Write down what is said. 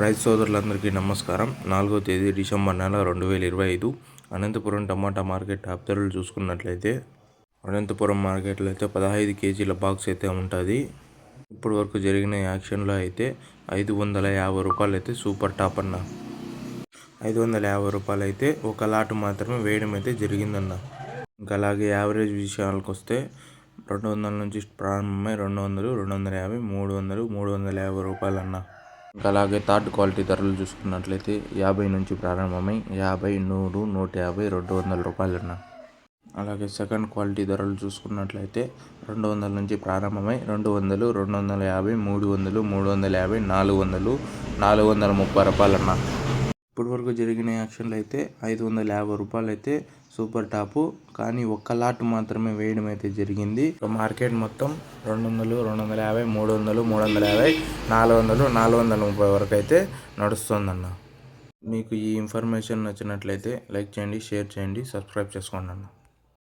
రైతు సోదరులందరికీ నమస్కారం. నాలుగో తేదీ డిసెంబర్ నెల రెండు వేల ఇరవై ఐదు. అనంతపురం టమాటా మార్కెట్ టాప్ ధరలు చూసుకున్నట్లయితే అనంతపురం మార్కెట్లో అయితే పదహైదు కేజీల బాక్స్ అయితే ఉంటుంది. ఇప్పటి వరకు జరిగిన యాక్షన్లో అయితే ఐదు వందల యాభై రూపాయలు అయితే సూపర్ టాప్ అన్న. ఐదు వందల యాభై రూపాయలు అయితే ఒక లాట్ మాత్రమే వేయడం అయితే జరిగిందన్న. ఇంకా అలాగే యావరేజ్ విషయాలకు వస్తే రెండు వందల నుంచి ప్రారంభమై రెండు వందలు రెండు వందల యాభై మూడు వందలు మూడు వందల యాభై రూపాయలు అన్న అలాగే థర్డ్ క్వాలిటీ ధరలు చూసుకున్నట్లయితే యాభై నుంచి ప్రారంభమై యాభై నూరు నూట యాభై రెండు వందల రూపాయలున్న. అలాగే సెకండ్ క్వాలిటీ ధరలు చూసుకున్నట్లయితే రెండు వందల నుంచి ప్రారంభమై రెండు వందలు రెండు వందల యాభై మూడు వందలు మూడు వందల యాభై నాలుగు వందలు నాలుగు వందల ముప్పై రూపాయలు అన్న ఇప్పటి వరకు జరిగిన యాక్షన్లు అయితే ఐదు వందల యాభై రూపాయలు అయితే సూపర్ టాపు కానీ ఒక్క లాట్ మాత్రమే వేయడం అయితే జరిగింది. మార్కెట్ మొత్తం రెండు వందలు రెండు వందల యాభై మూడు వందలు మూడు వందల యాభై నాలుగు వందలు నాలుగు వందల ముప్పై వరకు అయితే నడుస్తుందన్న. మీకు ఈ ఇన్ఫర్మేషన్ నచ్చినట్లయితే లైక్ చేయండి షేర్ చేయండి సబ్స్క్రైబ్ చేసుకోండి అన్న.